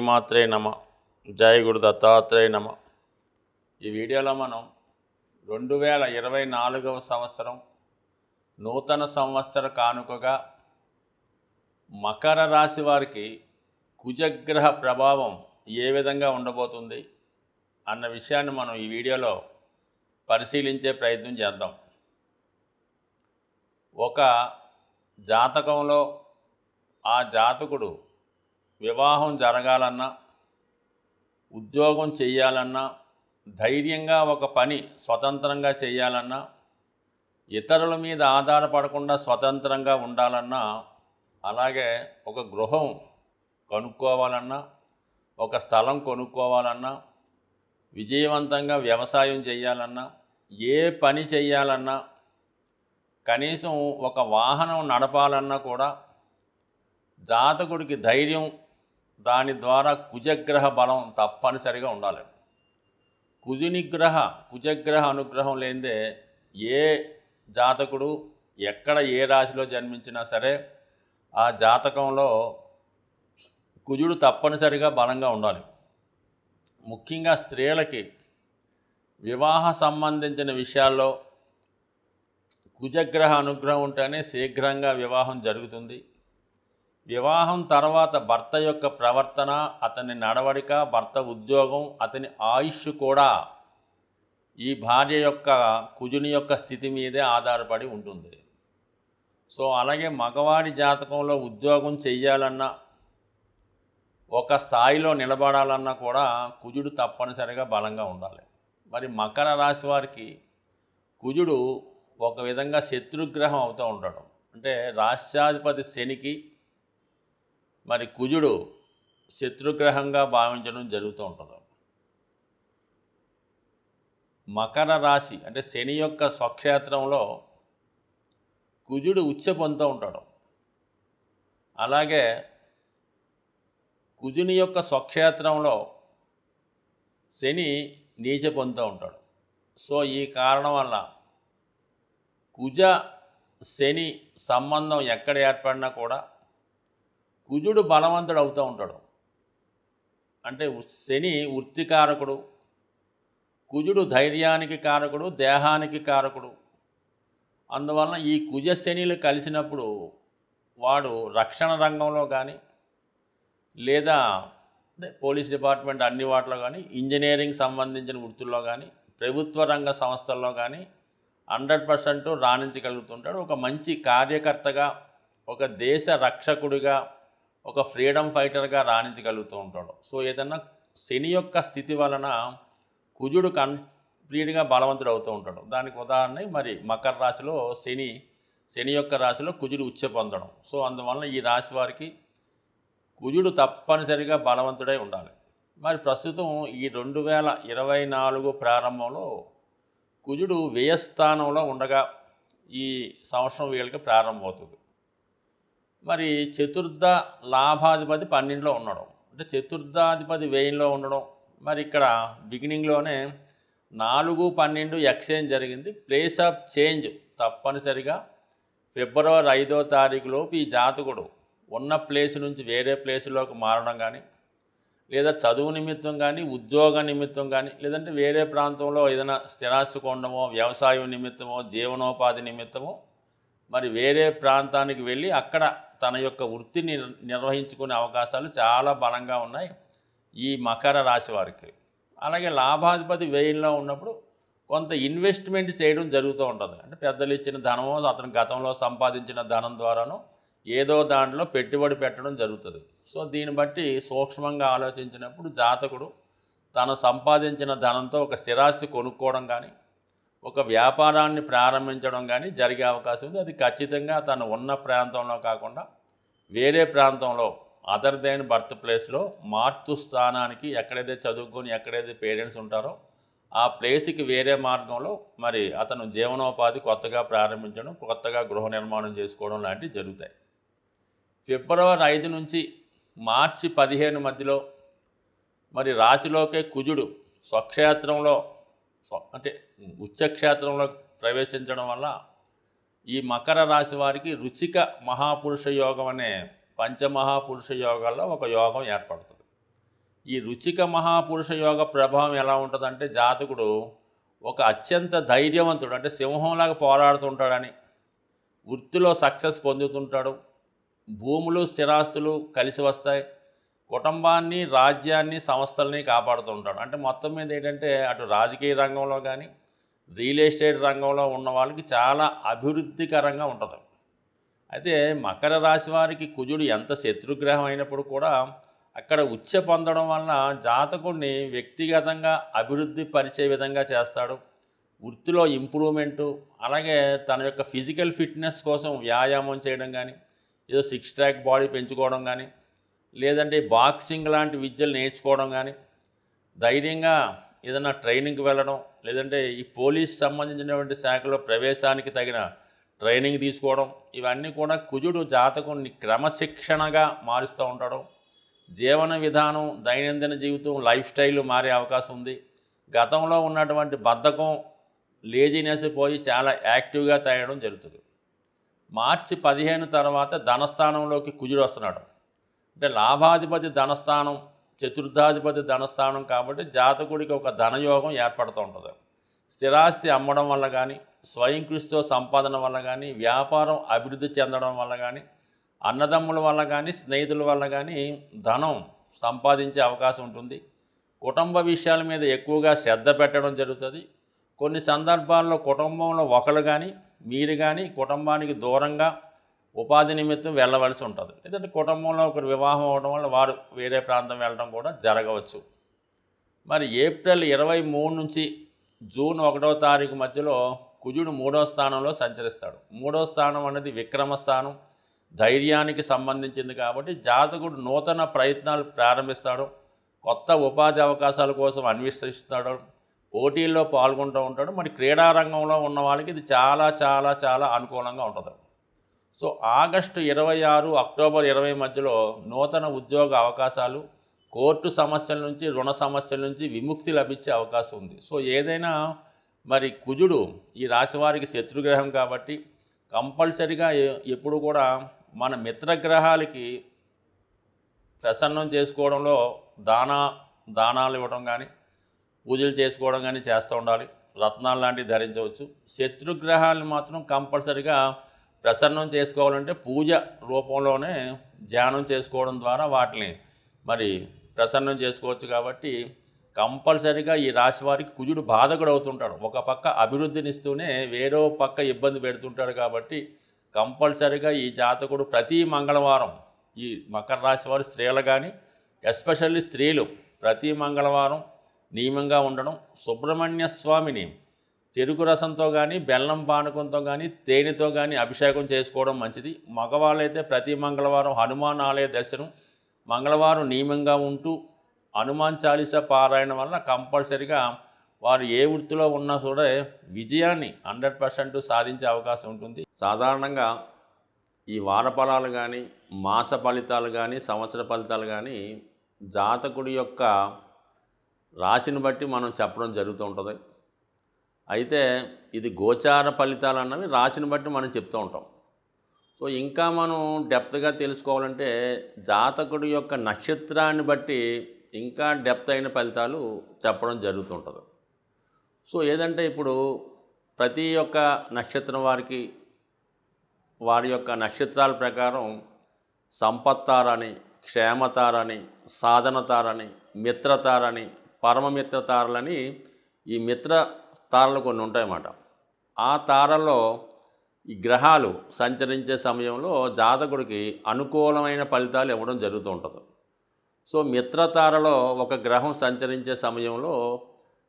శ్రీమాత్రే నమ. జయ గురు దత్తాత్రేయ నమ. ఈ వీడియోలో మనం రెండు వేల ఇరవై నాలుగవ సంవత్సరం నూతన సంవత్సర కానుకగా మకర రాశి వారికి కుజగ్రహ ప్రభావం ఏ విధంగా ఉండబోతుంది అన్న విషయాన్ని మనం ఈ వీడియోలో పరిశీలించే ప్రయత్నం చేద్దాం. ఒక జాతకంలో ఆ జాతకుడు వివాహం జరగాలన్నా ఉద్యోగం చేయాలన్నా ధైర్యంగా ఒక పని స్వతంత్రంగా చేయాలన్నా ఇతరుల మీద ఆధారపడకుండా స్వతంత్రంగా ఉండాలన్నా అలాగే ఒక గృహం కనుక్కోవాలన్నా ఒక స్థలం కొనుక్కోవాలన్నా విజయవంతంగా వ్యవసాయం చేయాలన్నా ఏ పని చేయాలన్నా కనీసం ఒక వాహనం నడపాలన్నా కూడా జాతకుడికి ధైర్యం దాని ద్వారా కుజగ్రహ బలం తప్పనిసరిగా ఉండాలి. కుజునిగ్రహ కుజగ్రహ అనుగ్రహం లేనిదే ఏ జాతకుడు ఎక్కడ ఏ రాశిలో జన్మించినా సరే ఆ జాతకంలో కుజుడు తప్పనిసరిగా బలంగా ఉండాలి. ముఖ్యంగా స్త్రీలకి వివాహ సంబంధించిన విషయాల్లో కుజగ్రహ అనుగ్రహం ఉంటేనే శీఘ్రంగా వివాహం జరుగుతుంది. వివాహం తర్వాత భర్త యొక్క ప్రవర్తన అతని నడవడిక భర్త ఉద్యోగం అతని ఆయుష్ కూడా ఈ భార్య యొక్క కుజుని యొక్క స్థితి మీదే ఆధారపడి ఉంటుంది. సో అలాగే మగవాడి జాతకంలో ఉద్యోగం చెయ్యాలన్నా ఒక స్థాయిలో నిలబడాలన్నా కూడా కుజుడు తప్పనిసరిగా బలంగా ఉండాలి. మరి మకర రాశి వారికి కుజుడు ఒక విధంగా శత్రుగ్రహం అవుతూ ఉండడం. అంటే రాష్ట్రాధిపతి శనికి మరి కుజుడు శత్రుగ్రహంగా భావించడం జరుగుతూ ఉంటుంది. మకర రాశి అంటే శని యొక్క స్వక్షేత్రంలో కుజుడు ఉచ్చ పొందుతూ ఉంటాడు. అలాగే కుజుని యొక్క స్వక్షేత్రంలో శని నీచ పొందుతూ ఉంటాడు. సో ఈ కారణం వల్ల కుజ శని సంబంధం ఎక్కడ ఏర్పడినా కూడా కుజుడు బలవంతుడు అవుతూ ఉంటాడు. అంటే శని వృత్తికారకుడు కుజుడు ధైర్యానికి కారకుడు దేహానికి కారకుడు. అందువలన ఈ కుజ శనిలు కలిసినప్పుడు వాడు రక్షణ రంగంలో కానీ లేదా పోలీస్ డిపార్ట్మెంట్ అన్ని వాటిలో కానీ ఇంజనీరింగ్ సంబంధించిన వృత్తుల్లో కానీ ప్రభుత్వ రంగ సంస్థల్లో కానీ హండ్రెడ్ పర్సెంట్ రాణించగలుగుతుంటాడు. ఒక మంచి కార్యకర్తగా ఒక దేశ రక్షకుడిగా ఒక ఫ్రీడమ్ ఫైటర్గా రాణించగలుగుతూ ఉంటాడు. సో ఏదన్నా శని యొక్క స్థితి వలన కుజుడు కంప్లీట్గా బలవంతుడు అవుతూ ఉంటాడు. దానికి ఉదాహరణ మరి మకర రాశిలో శని శని యొక్క రాశిలో కుజుడు ఉచ్చ పొందడం. సో అందువలన ఈ రాశి వారికి కుజుడు తప్పనిసరిగా బలవంతుడై ఉండాలి. మరి ప్రస్తుతం ఈ రెండు వేల ఇరవై నాలుగు ప్రారంభంలో కుజుడు వ్యయస్థానంలో ఉండగా ఈ సంవత్సరం వీళ్ళకి ప్రారంభమవుతుంది. మరి చతుర్థ లాభాధిపతి పన్నెండులో ఉండడం. అంటే చతుర్థాధిపతి వ్యయంలో ఉండడం. మరి ఇక్కడ బిగినింగ్లోనే నాలుగు పన్నెండు ఎక్స్చేంజ్ జరిగింది. ప్లేస్ ఆఫ్ చేంజ్ తప్పనిసరిగా ఫిబ్రవరి ఐదో తారీఖులోపు ఈ జాతకుడు ఉన్న ప్లేస్ నుంచి వేరే ప్లేస్లోకి మారడం కానీ లేదా చదువు నిమిత్తం కానీ ఉద్యోగ నిమిత్తం కానీ లేదంటే వేరే ప్రాంతంలో ఏదైనా స్థిరాస్తి కొనడమో వ్యవసాయం నిమిత్తమో జీవనోపాధి నిమిత్తమో మరి వేరే ప్రాంతానికి వెళ్ళి అక్కడ తన యొక్క వృత్తిని నిర్వహించుకునే అవకాశాలు చాలా బలంగా ఉన్నాయి ఈ మకర రాశి వారికి. అలాగే లాభాధిపతి వ్యయంలో ఉన్నప్పుడు కొంత ఇన్వెస్ట్మెంట్ చేయడం జరుగుతూ ఉంటుంది. అంటే పెద్దలు ఇచ్చిన ధనము అతను గతంలో సంపాదించిన ధనం ద్వారానో ఏదో దాంట్లో పెట్టుబడి పెట్టడం జరుగుతుంది. సో దీన్ని బట్టి సూక్ష్మంగా ఆలోచించినప్పుడు జాతకుడు తను సంపాదించిన ధనంతో ఒక స్థిరాస్తి కొనుక్కోవడం కానీ ఒక వ్యాపారాన్ని ప్రారంభించడం కానీ జరిగే అవకాశం ఉంది. అది ఖచ్చితంగా తను ఉన్న ప్రాంతంలో కాకుండా వేరే ప్రాంతంలో అదర్ దెన్ బర్త్ ప్లేస్లో మార్చు స్థానానికి ఎక్కడైతే చదువుకొని ఎక్కడైతే పేరెంట్స్ ఉంటారో ఆ ప్లేస్కి వేరే మార్గంలో మరి అతను జీవనోపాధి కొత్తగా ప్రారంభించడం కొత్తగా గృహ నిర్మాణం చేసుకోవడం లాంటివి జరుగుతాయి. ఫిబ్రవరి ఐదు నుంచి మార్చి పదిహేను మధ్యలో మరి రాశిలోకే కుజుడు స్వక్షేత్రంలో అంటే ఉచ్చక్షేత్రంలో ప్రవేశించడం వల్ల ఈ మకర రాశి వారికి రుచిక మహాపురుష యోగం అనే పంచమహాపురుష యోగాల్లో ఒక యోగం ఏర్పడుతుంది. ఈ రుచిక మహాపురుష యోగ ప్రభావం ఎలా ఉంటుందంటే జాతకుడు ఒక అత్యంత ధైర్యవంతుడు అంటే సింహంలాగా పోరాడుతుంటాడని వృత్తిలో సక్సెస్ పొందుతుంటాడు. భూములు స్థిరాస్తులు కలిసి వస్తాయి. కుటుంబాన్ని రాజ్యాన్ని సంస్థల్ని కాపాడుతుంటాడు. అంటే మొత్తం మీద ఏంటంటే అటు రాజకీయ రంగంలో కానీ రియల్ ఎస్టేట్ రంగంలో ఉన్న వాళ్ళకి చాలా అభివృద్ధికరంగా ఉంటుంది. అయితే మకర రాశి వారికి కుజుడు ఎంత శత్రుగ్రహం అయినప్పుడు కూడా అక్కడ ఉచ్చ పొందడం వలన జాతకుడిని వ్యక్తిగతంగా అభివృద్ధి పరిచే విధంగా చేస్తాడు. వృత్తిలో ఇంప్రూవ్మెంటు అలాగే తన యొక్క ఫిజికల్ ఫిట్నెస్ కోసం వ్యాయామం చేయడం కానీ ఏదో సిక్స్ ట్రాక్ బాడీ పెంచుకోవడం కానీ లేదంటే బాక్సింగ్ లాంటి విద్యలు నేర్చుకోవడం కానీ ధైర్యంగా ఏదైనా ట్రైనింగ్కి వెళ్ళడం లేదంటే ఈ పోలీస్ సంబంధించినటువంటి శాఖలో ప్రవేశానికి తగిన ట్రైనింగ్ తీసుకోవడం ఇవన్నీ కూడా కుజుడు జాతకుని క్రమశిక్షణగా మారుస్తూ ఉండడం జీవన విధానం దైనందిన జీవితం లైఫ్ స్టైల్ మారే అవకాశం ఉంది. గతంలో ఉన్నటువంటి బద్ధకం లేజినెస్ పోయి చాలా యాక్టివ్గా తయారడం జరుగుతుంది. మార్చి పదిహేను తర్వాత ధనస్థానంలోకి కుజుడు వస్తున్నాడు. అంటే లాభాధిపతి ధనస్థానం చతుర్థాధిపతి ధనస్థానం కాబట్టి జాతకుడికి ఒక ధనయోగం ఏర్పడుతూ ఉంటుంది. స్థిరాస్తి అమ్మడం వల్ల కానీ స్వయం కృషితో సంపాదన వల్ల కానీ వ్యాపారం అభివృద్ధి చెందడం వల్ల కానీ అన్నదమ్ముల వల్ల కానీ స్నేహితుల వల్ల కానీ ధనం సంపాదించే అవకాశం ఉంటుంది. కుటుంబ విషయాల మీద ఎక్కువగా శ్రద్ధ పెట్టడం జరుగుతుంది. కొన్ని సందర్భాల్లో కుటుంబంలో ఒకరు కానీ మీరు కానీ కుటుంబానికి దూరంగా ఉపాధి నిమిత్తం వెళ్ళవలసి ఉంటుంది. లేదంటే కుటుంబంలో ఒకరు వివాహం అవడం వల్ల వారు వేరే ప్రాంతం వెళ్ళడం కూడా జరగవచ్చు. మరి ఏప్రిల్ ఇరవై మూడు నుంచి జూన్ ఒకటో తారీఖు మధ్యలో కుజుడు మూడో స్థానంలో సంచరిస్తాడు. మూడో స్థానం అనేది విక్రమ స్థానం. ధైర్యానికి సంబంధించింది కాబట్టి జాతకుడు నూతన ప్రయత్నాలు ప్రారంభిస్తాడు. కొత్త ఉపాధి అవకాశాల కోసం అన్వేషిస్తాడు. పోటీల్లో పాల్గొంటూ ఉంటాడు. మరి క్రీడా రంగంలో ఉన్న వాళ్ళకి ఇది చాలా చాలా చాలా అనుకూలంగా ఉంటుంది. సో ఆగస్టు ఇరవై ఆరు అక్టోబర్ ఇరవై మధ్యలో నూతన ఉద్యోగ అవకాశాలు కోర్టు సమస్యల నుంచి రుణ సమస్యల నుంచి విముక్తి లభించే అవకాశం ఉంది. సో ఏదైనా మరి కుజుడు ఈ రాశి వారికి శత్రుగ్రహం కాబట్టి కంపల్సరిగా ఎప్పుడు కూడా మన మిత్రగ్రహాలకి ప్రసన్నం చేసుకోవడంలో దానా దానాలు ఇవ్వడం కానీ పూజలు చేసుకోవడం కానీ చేస్తూ ఉండాలి. రత్నాలు లాంటివి ధరించవచ్చు. శత్రుగ్రహాలను మాత్రం కంపల్సరిగా ప్రసన్నం చేసుకోవాలంటే పూజ రూపంలోనే ధ్యానం చేసుకోవడం ద్వారా వాటిని మరి ప్రసన్నం చేసుకోవచ్చు కాబట్టి కంపల్సరిగా ఈ రాశి వారికి కుజుడు బాధకుడు అవుతుంటాడు. ఒక పక్క అభివృద్ధినిస్తూనే వేరో పక్క ఇబ్బంది పెడుతుంటాడు కాబట్టి కంపల్సరిగా ఈ జాతకుడు ప్రతి మంగళవారం ఈ మకర రాశి వారి స్త్రీలు కానీ ఎస్పెషల్లీ స్త్రీలు ప్రతి మంగళవారం నియమంగా ఉండడం సుబ్రహ్మణ్య స్వామిని చెరుకు రసంతో కానీ బెల్లం పానకంతో కానీ తేనెతో కానీ అభిషేకం చేసుకోవడం మంచిది. మగవాళ్ళైతే ప్రతి మంగళవారం హనుమాన్ ఆలయ దర్శనం. మంగళవారం నియమంగా ఉంటూ హనుమాన్ చాలీస పారాయణ వల్ల కంపల్సరిగా వారు ఏ వృత్తిలో ఉన్నా సరే విజయాన్ని హండ్రెడ్ పర్సెంట్ సాధించే అవకాశం ఉంటుంది. సాధారణంగా ఈ వార ఫలాలు కానీ మాస ఫలితాలు కానీ సంవత్సర ఫలితాలు కానీ జాతకుడి యొక్క రాశిని బట్టి మనం చెప్పడం జరుగుతూ ఉంటుంది. అయితే ఇది గోచార ఫలితాలు అన్నవి రాశిని బట్టి మనం చెప్తూ ఉంటాం. సో ఇంకా మనం డెప్త్గా తెలుసుకోవాలంటే జాతకుడి యొక్క నక్షత్రాన్ని బట్టి ఇంకా డెప్త్ అయిన ఫలితాలు చెప్పడం జరుగుతుంటుంది సో ఏదంటే ఇప్పుడు ప్రతి ఒక్క నక్షత్రం వారికి వారి యొక్క నక్షత్రాల ప్రకారం సంపత్తారని క్షేమతారని సాధనతారని మిత్రతారని పరమమిత్ర తారలని ఈ మిత్ర తారలు కొన్ని ఉంటాయన్నమాట. ఆ తారలో ఈ గ్రహాలు సంచరించే సమయంలో జాతకుడికి అనుకూలమైన ఫలితాలు ఇవ్వడం జరుగుతూ ఉంటుంది. సో మిత్రతారలో ఒక గ్రహం సంచరించే సమయంలో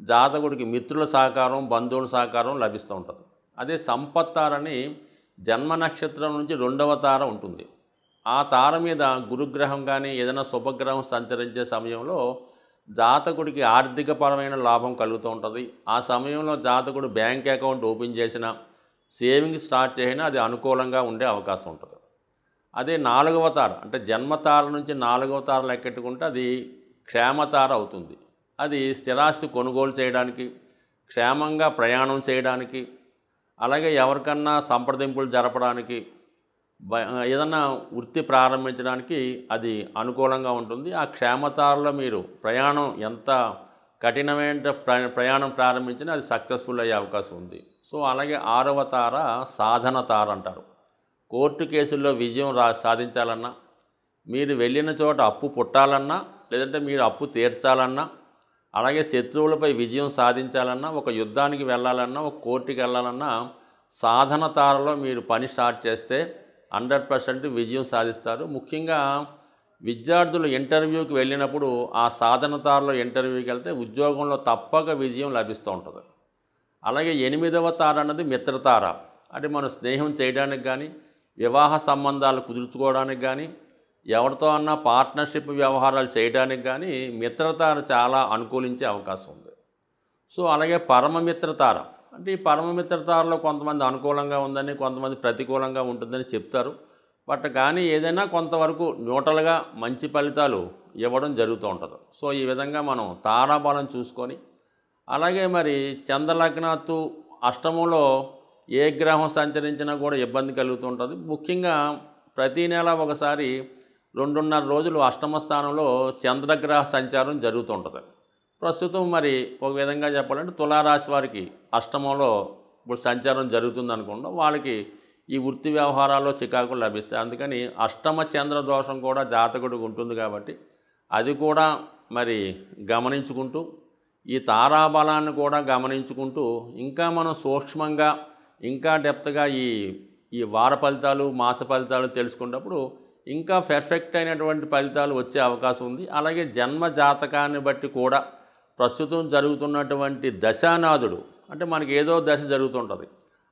జాతకుడికి మిత్రుల సహకారం బంధువుల సహకారం లభిస్తూ ఉంటుంది. అదే సంపత్తారని జన్మ నక్షత్రం నుంచి రెండవ తార ఉంటుంది. ఆ తార మీద గురుగ్రహం కానీ ఏదైనా శుభగ్రహం సంచరించే సమయంలో జాతకుడికి ఆర్థికపరమైన లాభం కలుగుతూ ఉంటుంది. ఆ సమయంలో జాతకుడు బ్యాంక్ అకౌంట్ ఓపెన్ చేసిన సేవింగ్ స్టార్ట్ చేసినా అది అనుకూలంగా ఉండే అవకాశం ఉంటుంది. అదే నాలుగవ తార అంటే జన్మతార నుంచి నాలుగవ తార లెక్కెట్టుకుంటే అది క్షేమతార అవుతుంది. అది స్థిరాస్తి కొనుగోలు చేయడానికి క్షేమంగా ప్రయాణం చేయడానికి అలాగే ఎవరికన్నా సంప్రదింపులు జరపడానికి ఏదన్నా వృత్తి ప్రారంభించడానికి అది అనుకూలంగా ఉంటుంది. ఆ క్షేమతారలో మీరు ప్రయాణం ఎంత కఠినమైన ప్ర- ప్రయాణం ప్రారంభించినా అది సక్సెస్ఫుల్ అయ్యే అవకాశం ఉంది. సో అలాగే ఆరవ తార సాధన తార అంటారు. కోర్టు కేసుల్లో విజయం రా సాధించాలన్నా మీరు వెళ్ళిన చోట అప్పు పుట్టాలన్నా లేదంటే మీరు అప్పు తీర్చాలన్నా అలాగే శత్రువులపై విజయం సాధించాలన్నా ఒక యుద్ధానికి వెళ్ళాలన్నా ఒక కోర్టుకి వెళ్ళాలన్నా సాధన తారలో మీరు పని స్టార్ట్ చేస్తే హండ్రెడ్ పర్సెంట్ విజయం సాధిస్తారు. ముఖ్యంగా విద్యార్థులు ఇంటర్వ్యూకి వెళ్ళినప్పుడు ఆ సాధన తారలో ఇంటర్వ్యూకి వెళ్తే ఉద్యోగంలో తప్పక విజయం లభిస్తూ ఉంటుంది. అలాగే ఎనిమిదవ తార అన్నది మిత్రతార. అంటే మనం స్నేహం చేయడానికి కానీ వివాహ సంబంధాలు కుదుర్చుకోవడానికి కానీ ఎవరితో అన్నా పార్ట్నర్షిప్ వ్యవహారాలు చేయడానికి కానీ మిత్రతార చాలా అనుకూలించే అవకాశం ఉంది. సో అలాగే పరమమిత్రతార. అంటే ఈ పరమమిత్రతారలో కొంతమంది అనుకూలంగా ఉందని కొంతమంది ప్రతికూలంగా ఉంటుందని చెప్తారు. బట్ కానీ ఏదైనా కొంతవరకు న్యూట్రల్గా మంచి ఫలితాలు ఇవ్వడం జరుగుతూ ఉంటుంది. సో ఈ విధంగా మనం తారాబలం చూసుకొని అలాగే మరి చంద్రలగ్నాత్తు అష్టమంలో ఏ గ్రహం సంచరించినా కూడా ఇబ్బంది కలుగుతుంటుంది ముఖ్యంగా ప్రతి నెల ఒకసారి రెండున్నర రోజులు అష్టమ స్థానంలో చంద్రగ్రహ సంచారం జరుగుతుంటుంది ప్రస్తుతం మరి ఒక విధంగా చెప్పాలంటే తులారాశి వారికి అష్టమంలో ఇప్పుడు సంచారం జరుగుతుంది అనుకుంటాం వాళ్ళకి ఈ వృత్తి వ్యవహారాల్లో చికాకులు లభిస్తాయి. అందుకని అష్టమ చంద్ర దోషం కూడా జాతకుడికి ఉంటుంది కాబట్టి అది కూడా మరి గమనించుకుంటూ ఈ తారాబలాన్ని కూడా గమనించుకుంటూ ఇంకా మనం సూక్ష్మంగా ఇంకా డెప్త్గా ఈ ఈ వార ఫలితాలు మాస ఫలితాలు తెలుసుకున్నప్పుడు ఇంకా పెర్ఫెక్ట్ అయినటువంటి ఫలితాలు వచ్చే అవకాశం ఉంది. అలాగే జన్మ జాతకాన్ని బట్టి కూడా ప్రస్తుతం జరుగుతున్నటువంటి దశానాథుడు అంటే మనకి ఏదో దశ జరుగుతుంటుంది.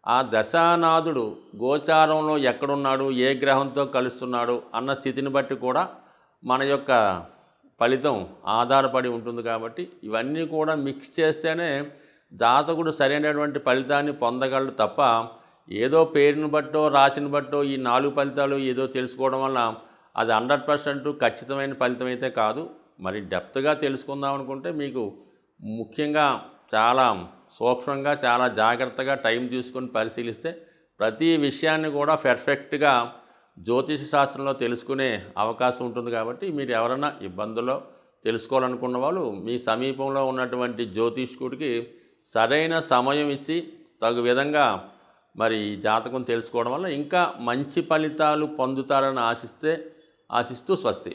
ఆ దశానాథుడు గోచారంలో ఎక్కడున్నాడు ఏ గ్రహంతో కలుస్తున్నాడు అన్న స్థితిని బట్టి కూడా మన యొక్క ఫలితం ఆధారపడి ఉంటుంది కాబట్టి ఇవన్నీ కూడా మిక్స్ చేస్తేనే జాతకుడు సరైనటువంటి ఫలితాన్ని పొందగలడు తప్ప ఏదో పేరుని బట్టో రాసిని బట్టో ఈ నాలుగు ఫలితాలు ఏదో తెలుసుకోవడం వల్ల అది హండ్రెడ్ పర్సెంట్ ఖచ్చితమైన ఫలితం అయితే కాదు. మరి డెప్త్గా తెలుసుకుందాం అనుకుంటే మీకు ముఖ్యంగా చాలా సూక్ష్మంగా చాలా జాగ్రత్తగా టైం తీసుకొని పరిశీలిస్తే ప్రతి విషయాన్ని కూడా పెర్ఫెక్ట్గా జ్యోతిష శాస్త్రంలో తెలుసుకునే అవకాశం ఉంటుంది కాబట్టి మీరు ఎవరైనా ఇబ్బందుల్లో తెలుసుకోవాలనుకున్న వాళ్ళు మీ సమీపంలో ఉన్నటువంటి జ్యోతిష్కుడికి సరైన సమయం ఇచ్చి తగు విధంగా మరి జాతకం తెలుసుకోవడం వల్ల ఇంకా మంచి ఫలితాలు పొందుతారని ఆశిస్తే ఆశిస్తూ స్వస్తి.